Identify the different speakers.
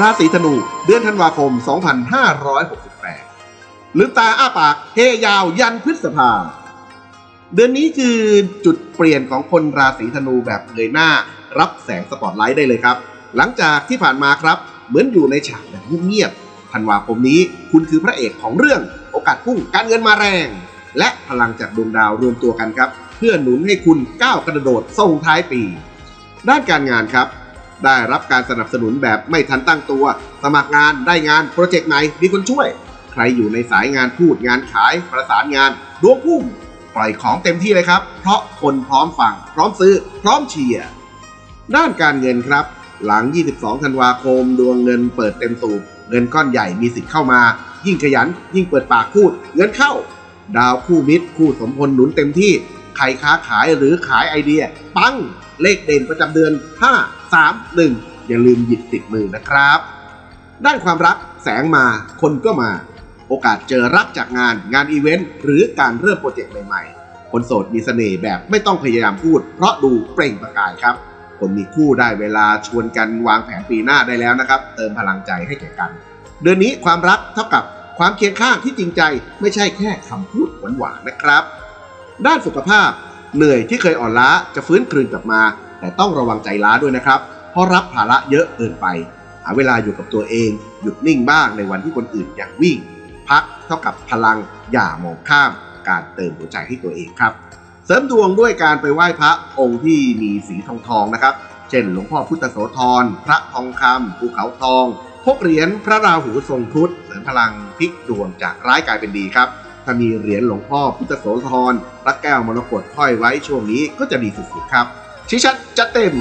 Speaker 1: ราศีธนู เดือนธันวาคม 2568ลืมตาอ้าปากเฮยาวยันพฤษภา เดือนนี้คือจุดเปลี่ยนของคนราศีธนูแบบเงยหน้า รับแสงสปอตไลท์ได้เลยครับ หลังจากที่ผ่านมาครับ เหมือนอยู่ในฉากแบบเงียบๆธันวาคมนี้คุณคือพระเอกของเรื่องโอกาสพุ่งการเงินมาแรง และพลังจากดวงดาวรวมตัวกันครับ เพื่อหนุนให้คุณก้าวกระโดดส่งท้ายปี ด้านการงานครับ ได้รับการสนับสนุนแบบไม่ทันตั้งตัว สมัครงานได้งานโปรเจกต์ไหนมีคนช่วย ใครอยู่ในสายงานพูดงานขายประสานงานดวงพุ่งปล่อยของเต็มที่เลยครับ เพราะคนพร้อมฟัง พร้อมซื้อ พร้อมเชียร์ด้านการเงินครับ หลัง 22 ธันวาคม ดวงเงินเปิดเต็มสูบเงินก้อนใหญ่มีสิทธิ์เข้ามา ยิ่งขยัน ยิ่งเปิดปากพูด เงินเข้า ดาวคู่มิตรคู่สมพลหนุนเต็มที่ ใครค้าขายหรือขายไอเดีย ปัง เลขเด่นประจำเดือน 5 3 1 อย่าลืมหยิบติดมือนะครับ ด้านความรักแสงมาคนก็มา โอกาสเจอรักจากงานงานอีเวนต์หรือการเริ่มโปรเจกต์ใหม่ๆ คนโสดมีเสน่ห์แบบไม่ต้องพยายามพูด เพราะดูเปล่งประกายครับ คนมีคู่ได้เวลาชวนกันวางแผนปีหน้าได้แล้วนะครับ เติมพลังใจให้แก่กัน เดือนนี้ความรักเท่ากับความเคียงข้างที่จริงใจไม่ใช่แค่คำพูดหวานๆนะครับ ด้านสุขภาพ เหนื่อยที่เคยอ่อนล้าจะฟื้นคืนกลับมา แต่ต้องระวังใจล้าด้วยนะครับ เพราะรับภาระเยอะเกินไป หาเวลาอยู่กับตัวเอง หยุดนิ่งบ้างในวันที่คนอื่นอยากวิ่ง พักเท่ากับพลังอย่ามองข้ามการเติมหัวใจให้ตัวเองครับ เสริมดวงด้วยการไปไหว้พระองค์ที่มีสีทองทองนะครับ เช่น หลวงพ่อพุทธโสธรพระทองคำภูเขาทองพกเหรียญพระราหูทรงครุฑเสริมพลังพลิกดวงจากร้ายกลายเป็นดีครับ ถ้ามีเหรียญหลวงพ่อพุทธโสธรพระแก้วมรกตห้อยไว้ช่วงนี้ก็จะดีสุดๆครับ ชิชัดจะเต็ม